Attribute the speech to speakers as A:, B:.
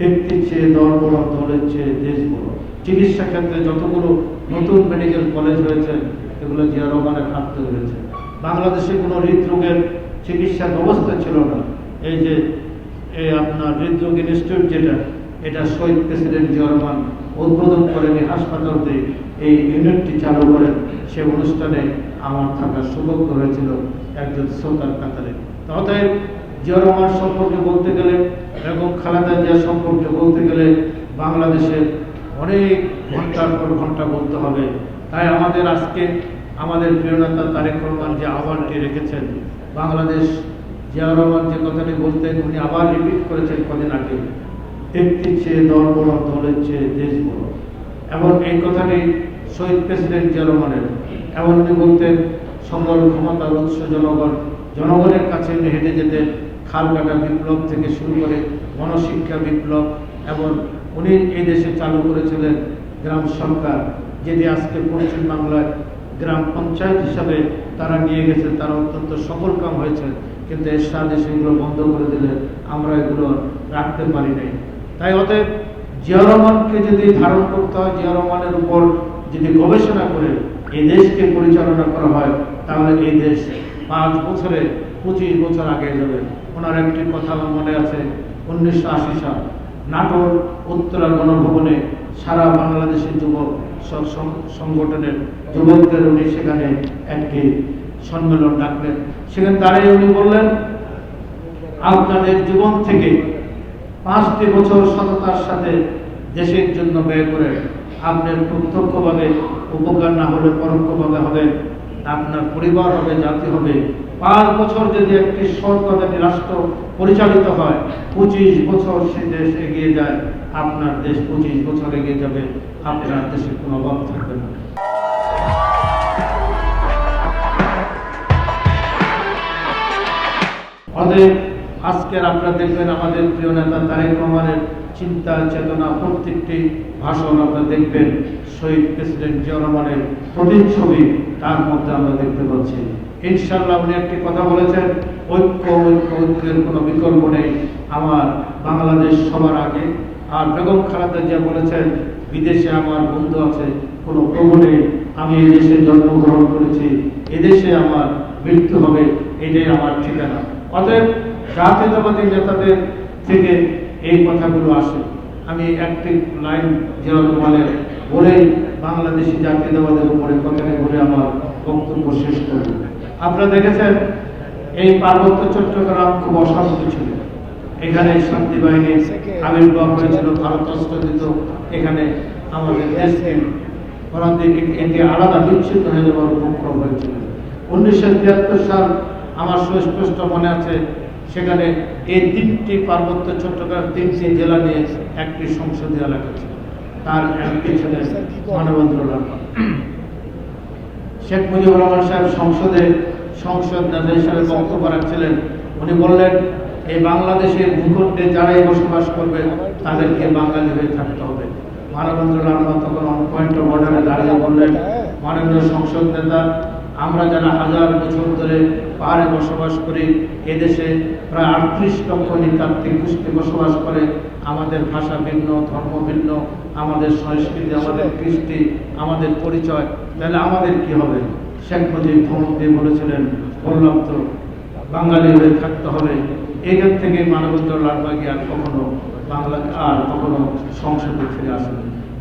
A: ব্যক্তির চেয়ে দল বড় দলের চেয়ে দেশ বড় চিকিৎসা ক্ষেত্রে যতগুলো নতুন মেডিকেল কলেজ হয়েছে, এগুলো জিয়া রহমানের হাত হয়েছে। বাংলাদেশে কোনো হৃদরোগের চিকিৎসার ব্যবস্থা ছিল না। এই যে, এই আপনার হৃদরোগ ইনস্টিটিউট যেটা, এটা শহীদ প্রেসিডেন্ট জিয়া রহমান উদ্বোধন করেন এই হাসপাতালতে। এই ইউনিটটি চালু করেন। সে অনুষ্ঠানে আমার থাকার সৌভাগ্য হয়েছিল একজন শ্রোতার কাতারে। অতএব জিয়া রহমান সম্পর্কে বলতে গেলে এবং খালেদা জিয়া সম্পর্কে বলতে গেলে বাংলাদেশের অনেক ঘণ্টার পর ঘণ্টা বলতে হবে। তাই আমাদের আজকে আমাদের প্রিয় নেতা তারেক রহমান যে আহ্বানটি রেখেছেন, বাংলাদেশ জিয়া রহমান যে কথাটি বলতেন, উনি আবার রিপিট করেছেন কদিন আগে, ব্যক্তির চেয়ে দল বড় দলের চেয়ে দেশ বড়। এবং এই কথাটি শহীদ প্রেসিডেন্ট জিয়া রহমানের। এমন উনি বলতেন সকল ক্ষমতার উৎস জনগণ, জনগণের কাছে হেঁটে যেতেন খাল কাটা বিপ্লব থেকে শুরু করে গণশিক্ষা বিপ্লব, এবং উনি এই দেশে চালু করেছিলেন গ্রাম সরকার, যেটি আজকে পশ্চিম বাংলায় গ্রাম পঞ্চায়েত হিসাবে তারা নিয়ে গেছেন তারা অত্যন্ত সফল কাম হয়েছে, কিন্তু এর সাথে সেগুলো বন্ধ করে দিলে আমরা এগুলো রাখতে পারি নাই। তাই অতএব জিয়া রহমানকে যদি ধারণ করতে হয়, জিয়া রহমানের উপর যদি গবেষণা করে এই দেশকে পরিচালনা করা হয়, তাহলে এই দেশ পাঁচ বছরে পঁচিশ বছর আগে যাবে। ওনার একটি কথা আমার মনে আছে, উনিশশো আশি সাল। নাটোর উত্তরা গণভবনে সারা বাংলাদেশের যুবক সংগঠনের যুবকদের উনি সেখানে একটি সম্মেলন ডাকলেন। সেখানে দাঁড়িয়ে উনি বললেন, আপনাদের জীবন থেকে পাঁচটি বছর সততার সাথে দেশের জন্য ব্যয় করে আপনার প্রত্যক্ষভাবে উপকার না হলে পরোক্ষভাবে হবে। আপনার পরিবার হবে, জাতি হবে। পাঁচ বছর যদি একটি সরকার রাষ্ট্র পরিচালিত হয়, পঁচিশ বছর সে দেশ এগিয়ে যায়, আপনার দেশ পঁচিশ বছর এগিয়ে যাবে, আপনার দেশে কোনো অভাব থাকবে না। অতএব আজকের আপনারা দেখবেন আমাদের প্রিয় নেতা তারেক রহমানের চিন্তা, চেতনা প্রত্যেকটি ভাষণ আপনারা দেখবেন। শহীদ প্রেসিডেন্ট জিয়া রহমানের প্রতিচ্ছবি তার মধ্যে আমরা দেখতে পাচ্ছি। ইনশাল্লাহ উনি একটি কথা বলেছেন, ঐক্য ঐক্য, ঐক্যের কোনো বিকল্প নেই। আমার বাংলাদেশ সবার আগে। আর বেগম খালেদা জিয়া বলেছেন, বিদেশে আমার বন্ধু আছে, কোনো নেই। আমি এদেশে জন্মগ্রহণ করেছি, এদেশে আমার মৃত্যু হবে, এটাই আমার ঠিকানা। অতএব জাতীয়তাবাদী নেতাদের থেকে এই কথাগুলো আসে, আমি একটি লাইন জিয়া রহমানের বলেই বাংলাদেশি জাতীয়তাবাদের উপরে কথাটি বলে আমার বক্তব্য শেষ করব। আপনারা দেখেছেন, এই পার্বত্য চট্টগ্রাম খুব অশান্ত ছিল। এখানে শান্তি বাহিনীর আবির্ভাব হয়েছিল, ভারত অস্ত্র দিত এখানে আমাদের দেশকে পরান্তিক এটি আলাদা বিচ্ছিন্ন হয়ে যাওয়ার উপক্রম হয়েছিল। উনিশশো তিয়াত্তর সাল আমার সুস্পষ্ট মনে আছে সেখানে এই তিনটি পার্বত্য চট্টগ্রাম তিনটি জেলা নিয়ে একটি সংসদীয় এলাকা ছিল। তার ছিলেন মানবেন্দ্র লাল শেখ মুজিবুর রহমান সাহেব সংসদে সংসদ নেতা হিসাবে বক্তব্য রাখছিলেন। উনি বললেন, এই বাংলাদেশের ভূখণ্ডে যারাই বসবাস করবে, তাদেরকে বাঙালি হয়ে থাকতে হবে। মানবেন্দ্র লালমা তখন পয়েন্ট অফ অর্ডারে দাঁড়িয়ে বললেন, মাননীয় সংসদ নেতা আমরা যারা হাজার বছর ধরে পাহাড়ে বসবাস করি এদেশে প্রায় আটত্রিশ লক্ষ নৃতাত্ত্বিক গোষ্ঠী বসবাস করে। আমাদের ভাষা ভিন্ন ধর্ম ভিন্ন আমাদের সংস্কৃতি আমাদের কৃষ্টি আমাদের পরিচয়। তাহলে আমাদের কি হবে? শেখ মুজিব ধমক দিয়ে বলেছিলেন বললাম তো বাঙালি হয়ে থাকতে হবে। এখান থেকে মানবেন্দ্র লালবাগি আর কখনো বাংলা আর কখনো সংসদে ফিরে আসেন